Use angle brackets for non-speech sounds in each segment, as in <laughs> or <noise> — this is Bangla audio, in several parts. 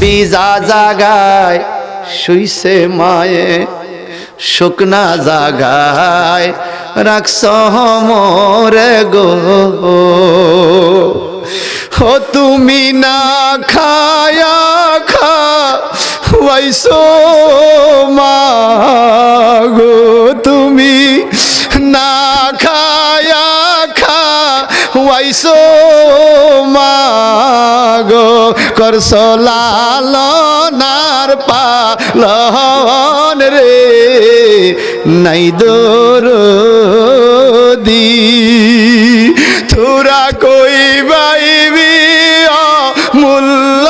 বিজা জাগায় শুইছে মায়ে শুকনা জাগায় রাখছ মরে গো। ও তুমি না খায়া খা ওয়াইসো মাগো তুমি না খায়া খা ওয়াইসো করছ লালনার পালন রে, নাই দরদি। তোরা কই বাইবি মূল্য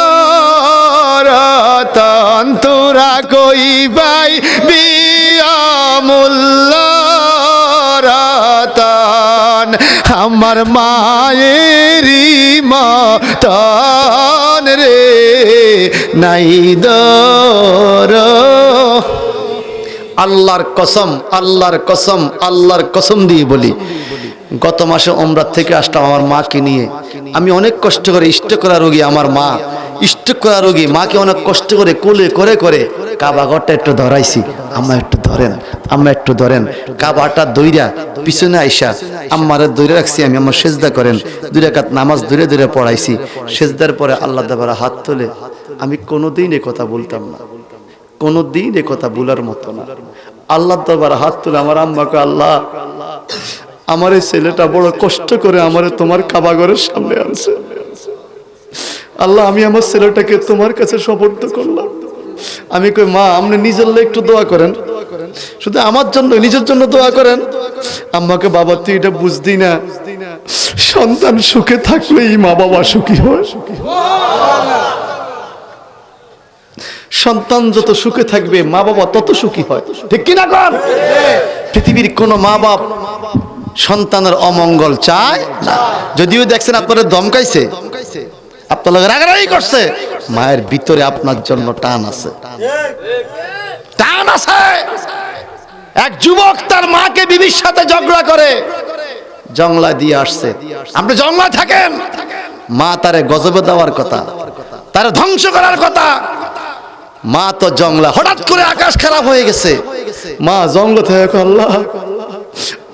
রতন? তোরা কই বাই মূল্য রতন? আমার মায়েরই মতন রে নাই দর। আল্লাহর কসম আল্লাহর কসম আল্লাহর কসম দিয়ে বলি, গত মাসে ওমরাত থেকে আসলাম আমার মাকে নিয়ে। আমি অনেক কষ্ট করে ইষ্ট করা রোগী আমার মা। ইষ্ট করা রোগী, মাকে অনেক কষ্ট করে, কোলে করে করে। কাবা ঘরটা একটু ধরাইছি। আম্মা একটু ধরেন, আম্মা একটু ধরেন। কাবাটা দইরা পিছনে আইসা, আম্মারে দইরে রাখছি, আমি আমার সেজদা করেন। দুই রাকাত নামাজ ধরে ধরে পড়াইছি। সেজদার পরে আল্লাহ দেবার হাত তোলে। আমি কোনোদিন এ কথা বলতাম না। কোনোদিন এ কথা বলার মতো না। আল্লাহ দরবার হাত তুলে, আমার আম্মাকে আল্লাহ, আমার এই ছেলেটা বড় কষ্ট করে আমারে তোমার কাবাগরের সামনে আনছে। আল্লাহ, আমি আমার ছেলেটাকে তোমার কাছে সপর্দ করলাম। আমি কই, মা, আপনি নিজের একটু দোয়া করেন। শুধু আমার জন্য, নিজের জন্য দোয়া করেন। আম্মাকে, বাবা, তুই এটা বুঝদি না। সন্তান সুখে থাকলেই মা বাবা সুখী হয়। সুখী সন্তান যত সুখে থাকবে, মা বাবা তত সুখী হয়। ঠিক কিনা কর? পৃথিবীর কোন মা বাপ সন্তানের অমঙ্গল চায় না। যদিও দেখছেন আপনারা দমকাইছে আপনার লগে রাগারাগি করছে। মায়ের ভিতরে আপনার জন্য টান আছে। টান আছে। এক যুবক তার মাকে বিবির সাথে ঝগড়া করে। জংলা দিয়ে আসছে। আপনি জংলা থাকেন। মা তারে গজবে দেওয়ার কথা। তারে ধ্বংস করার কথা। মা তো জংলা হঠাৎ করে আকাশ খারাপ হয়ে গেছে। মা, জংলা থেকে আল্লাহ।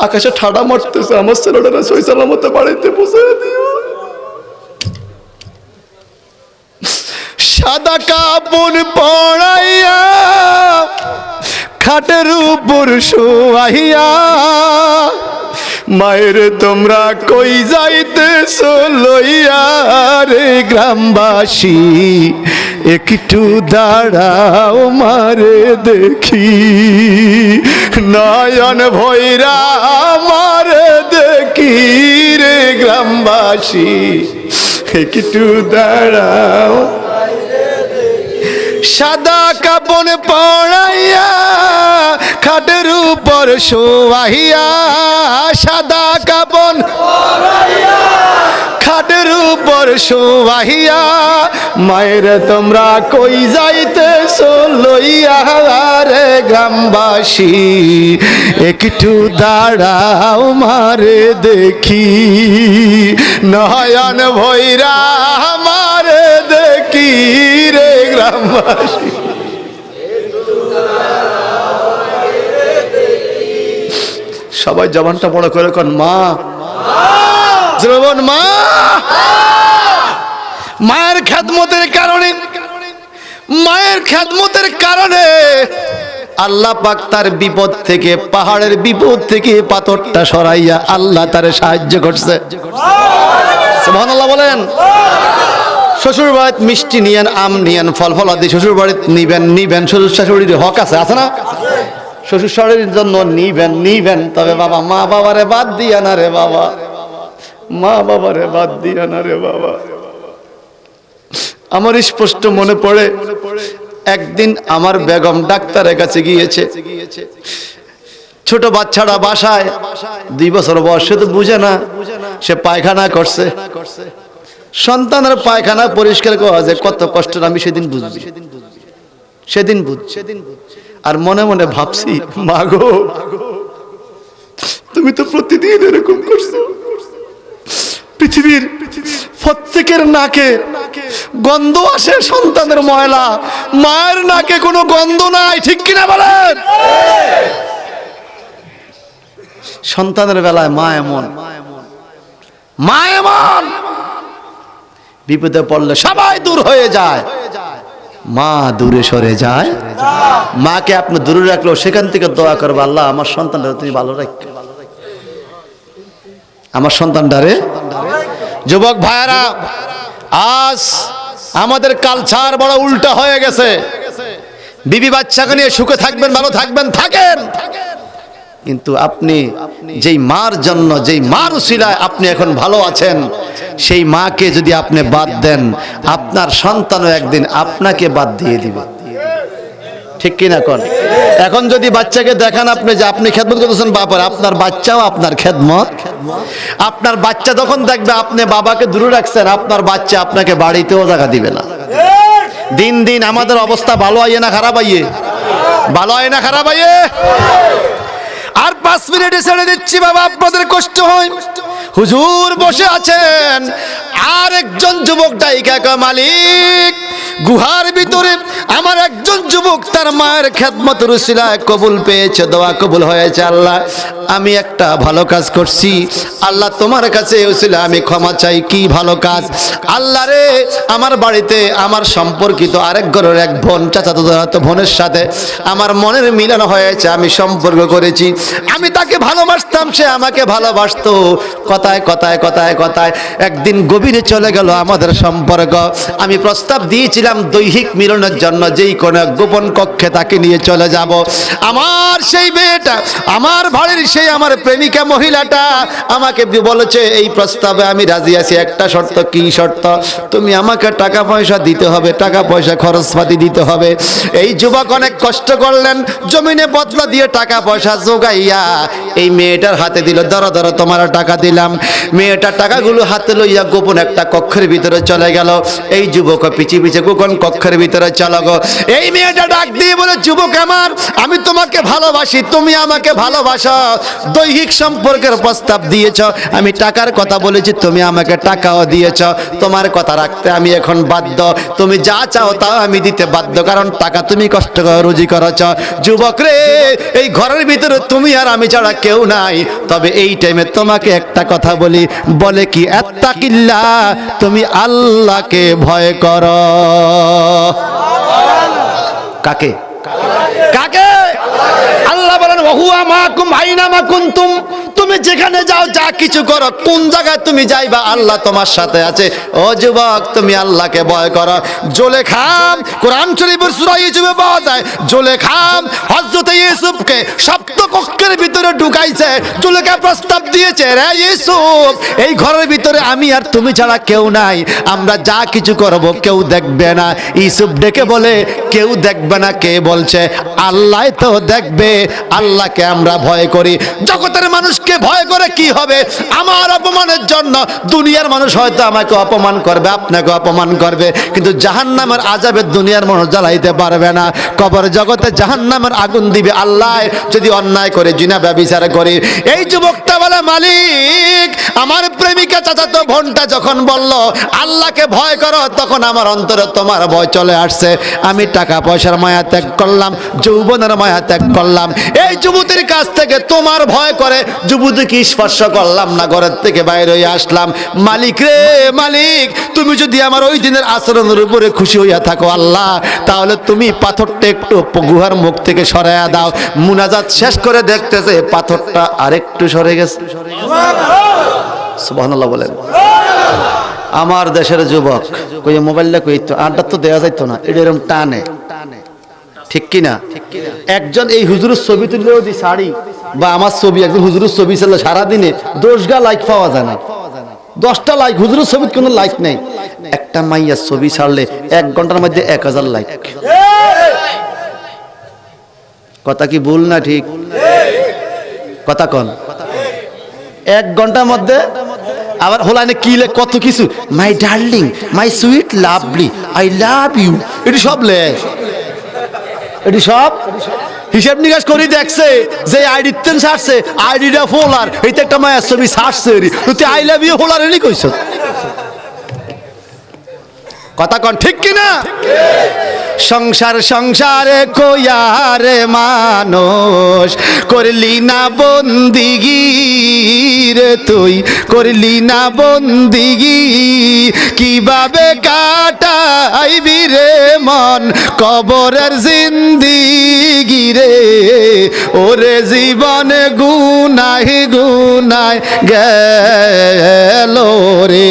আকাশে ঠাডা মারতেছে। আমার ছেলেটা সই সালামতে বাড়িতে বসে দিও। সাদা কাপড় পড়াইয়া, খাটের উপর শোয়াইয়া, মায়ের তোমরা কই যাইতেছ লইয়া রে গ্রামবাসী? একটু দাঁড়াও মারে দেখি। নয়ন ভৈরা মারে দেখি রে গ্রামবাসী। একটু দাঁড়াও সাদা কাপড় পড়াইয়া খাটের উপর শোয়াইয়া, সাদা কাপড় খাটের উপর শোয়াইয়া, মায়ের তোমরা কই যাইতে লইয়া রে গ্রামবাসী? একটু দাঁড়াও মারে দেখি, নয়ন ভৈরা মারে দেখি রে গ্রামবাসী <laughs> সবাই জবানটা বড় করে কন মা। দ্রবণ মা। মায়ের খ্যাতমতের কারণে, মায়ের খ্যাতমতের কারণে আল্লাহ পাক তার বিপদ থেকে, পাহাড়ের বিপদ থেকে পাথরটা সরাইয়া আল্লাহ তার সাহায্য করছে। সুবহানাল্লাহ বলেন। শ্বশুর বাড়িত মিষ্টি নিয়েন, আম নিয়েন, ফল ফল আদি শ্বশুর বাড়িত নিবেন নিবেন। শ্বশুর শাশুড়ির হক আছে আছে না? শ্বশুর শাশুড়ির জন্য নিবেন নিবেন। তবে বাবা, মা বাবারে বাদ দিয়া না রে বাবা। মা বাবারে বাদ দিয়া না রে বাবা। আমার স্পষ্ট মনে পড়ে, একদিন আমার বেগম ডাক্তারের কাছে গিয়েছে। ছোট বাচ্চারা বাসায়, দুই বছর বয়স তো বুঝে না, সে পায়খানা করছে। সন্তানের পায়খানা পরিষ্কার করা যে কত কষ্ট, আমি সেদিন বুঝবি। সেদিন বুঝ আর মনে মনে ভাবছি, মাগো, তুমি তো প্রতিদিন এরকম করছ। পৃথিবীর প্রত্যেকের নাকে গন্ধ আসে সন্তানের ময়লা। মায়ের নাকে কোনো গন্ধ নাই, ঠিক কিনা বলেন? সন্তানের বেলায় মা এমন। মা এমন। বিপদে পড়লে সবাই দূর হয়ে যায়। মা দূরে সরে যায়। মাকে আপনি দূরে রাখলেও সেখান থেকে দোয়া করবে, আল্লাহ, আমার সন্তানটা তুমি ভালো রাখ। আমার সন্তানটারে। যুবক ভাইয়েরা, আজ আমাদের কালচার বড় উল্টা হয়ে গেছে। বিবি বাচ্চাকে নিয়ে সুখে থাকবেন, ভালো থাকবেন, থাকেন। কিন্তু আপনি যেই মার জন্য, যেই মার উসিলায় আপনি এখন ভালো আছেন, সেই মাকে যদি আপনি বাদ দেন, আপনার সন্তানও একদিন আপনাকে বাদ দিয়ে দিবে। ঠিক কিনা কন? এখন যদি বাচ্চাকে দেখান আপনি যে আপনি খেদমত করতেছেন বাবার আপনার বাচ্চাও আপনার খেদমত। আপনার বাচ্চা যখন দেখবে আপনি বাবাকে দূরে রাখছেন, আপনার বাচ্চা আপনাকে বাড়িতেও জায়গা দিবে না। দিন দিন আমাদের অবস্থা ভালো আইয়ে না খারাপ আইয়ে? ভালো আইয়ে না খারাপ আইয়ে? আর পাঁচ মিনিটে ছেড়ে দিচ্ছি বাবা, আপনাদের কষ্ট হয়। হুজুর বসে আছেন। আর একজন যুবক ডাইকা মালিক গুহার ভিতরে আমার একজন যুবক তার মায়ের খেদমত রুসিলায় কবুল পেয়েছে, দোয়া কবুল হয়েছে, আল্লাহ, আমি একটা ভালো কাজ করছি। আল্লাহ, তোমার কাছে উসিলা আমি ক্ষমা চাই, কি ভালো কাজ? আল্লাহ রে, আমার বাড়িতে আমার সম্পর্কিত আরেক ঘরের এক বোন চাচাতো বোনের সাথে, আমার মনের মিলন হয়েছে, আমি সম্পর্ক করেছি। আমি তাকে ভালোবাসতাম, সে আমাকে ভালোবাসতো। কথায় কথায় কথায় কথায় একদিন গভীরে চলে গেল আমাদের সম্পর্ক। আমি প্রস্তাব দিয়েছিলাম দৈহিক মিলনের জন্য যেই কোনো গোপন কক্ষে তাকে নিয়ে চলে যাব। আমার সেই মেয়েটা, আমার বাড়ির সেই আমার প্রেমিকা মহিলাটা আমাকে বলেছে, এই প্রস্তাবে আমি রাজি আছি, একটা শর্ত, কি শর্ত? তুমি আমাকে টাকা পয়সা দিতে হবে, টাকা পয়সা খরচপাতি দিতে হবে। এই যুবক অনেক কষ্ট করলেন, জমিনে বদলা দিয়ে টাকা পয়সা জোগাইয়া এই মেয়েটার হাতে দিল, ধরো ধরো তোমার টাকা দিলাম। মেয়েটার টাকাগুলো হাতে লইয়া গোপন একটা কক্ষের ভিতরে চলে গেল। এই যুবক পিছি পিছে গোপন কক্ষের ভিতরে চলো গো। এই মেয়েটা ডাক দিয়ে বলে, যুবক আমার, আমি তোমাকে ভালোবাসি, তুমি আমাকে ভালোবাসো। দৈহিক সম্পর্কের প্রস্তাব দিয়েছ, আমি টাকার কথা বলেছি, তুমি আমাকে টাকাও দিয়েছ। তোমার কথা রাখতে আমি এখন বাধ্য। তুমি যা চাও তাও আমি দিতে বাধ্য, কারণ টাকা তুমি কষ্ট করে রুজি করেছ। যুবক রে, এই ঘরের ভিতরে তুমি আর আমি ছাড়া কেউ নাই। তবে এই টাইমে তোমাকে একটা কথা বলি, বলে কি এত্তাকিল্লা তুমি আল্লাহকে ভয় করো। কাকে? কাকে? আল্লাহ বলেন ওহুয়া মাকুম আইনা মা কুনতুম? তুমি যেখানে যাও, যা কিছু করো, কোন জায়গায় তুমি যাইবা, আল্লাহ তোমার সাথে আছে। ও যুবক, তুমি আল্লাহকে ভয় করো। জোলে খাম, কোরআন শরীফের সূরা ইউসুফে পাওয়া যায়। জোলে খাম, হযরত ইউসুফকে সপ্ত কক্ষের ভিতরে ঢুকাইছে জোলেখা প্রস্তাব দিয়েছে, রে ইউসুফ, এই ঘরের ভিতরে আমি আর তুমি ছাড়া কেউ নাই। আমরা যা কিছু করব, কেউ দেখবে না। ইউসুফ ডেকে বলে, কেউ দেখবে না। কে বলছে, আল্লাহ তো দেখবে, আল্লাহকে আমরা ভয় করি। জগতের মানুষকে ভয় করে কি হবে? আমার অপমানের জন্য দুনিয়ার মানুষ হয়তো আমাকে অপমান করবে, আপনাকে অপমান করবে, কিন্তু জাহান্নামের আজাবে দুনিয়ার মানুষ জ্বালাইতে পারবে না। কবর জগতে জাহান্নামের আগুন দিবে আল্লাহ, যদি অন্যায় করে, জিনা ব্যবিচার করে। এই যুবকটা বলে, মালিক, আমার প্রেমিকা চাচাতো বোনটা যখন বলল, আল্লাহকে ভয় করো, তখন আমার অন্তরে তোমার ভয় চলে আসছে। আমি টাকা পয়সার মায়া ত্যাগ করলাম, যৌবনের মায়া ত্যাগ করলাম। এই যুবতীর কাছ থেকে তোমার ভয় করে, যুবতীকে স্পর্শ করলাম না, ঘরের থেকে বাইরে হয়ে আসলাম। মালিক রে, মালিক, তুমি যদি আমার ওই দিনের আচরণের উপরে খুশি হইয়া থাকো আল্লাহ, তাহলে তুমি পাথরটা একটু গুহার মুখ থেকে সরাইয়া দাও। মুনাজাত শেষ করে দেখতেছে পাথরটা আরেকটু সরে গেছে। সুবহানাল্লাহ বলেন। আমার দেশের যুবক কই মোবাইলটা কই তো আড্ডা তো দেওয়া যাইতো না এরকম টানে। ঠিক কি না একজন এই হুজুরের ছবি তুললেও দি শাড়ি, বা আমার ছবি, একজন হুজুরের ছবি ছিল সারাদিনে দশগা লাইক পাওয়া যায় না। দশটা লাইক হুজুরের ছবির কোনো লাইক নেই। একটা মাইয়ার ছবি ছাড়লে এক ঘণ্টার মধ্যে এক হাজার লাইক কথা কি ভুল না ঠিক? কথা কন। এক ঘণ্টার মধ্যে আবার হোলাইনে কি লে কত কিছু? My darling my sweet lovely I love you এটি সব লে। এটি সব? হিসাব নিকাশ করে দেখছে যে আইডি তেন ছাড়ছে আইডিটা ফোলার এইটা একটা মায়ের ছবি রে তুই আই লাভ ইউ ফোলার এনি কইছ? কথা কন, ঠিক কি না? সংসার সংসারে কয়ারে মানুষ, করলি না বন্দিগি। তুই করলি না বন্দিগি, কীভাবে কাটাইবি রে মন? কবরের জিন্দিগি রে, ওরে জীবনে গুনাই গুনাই গেল রে।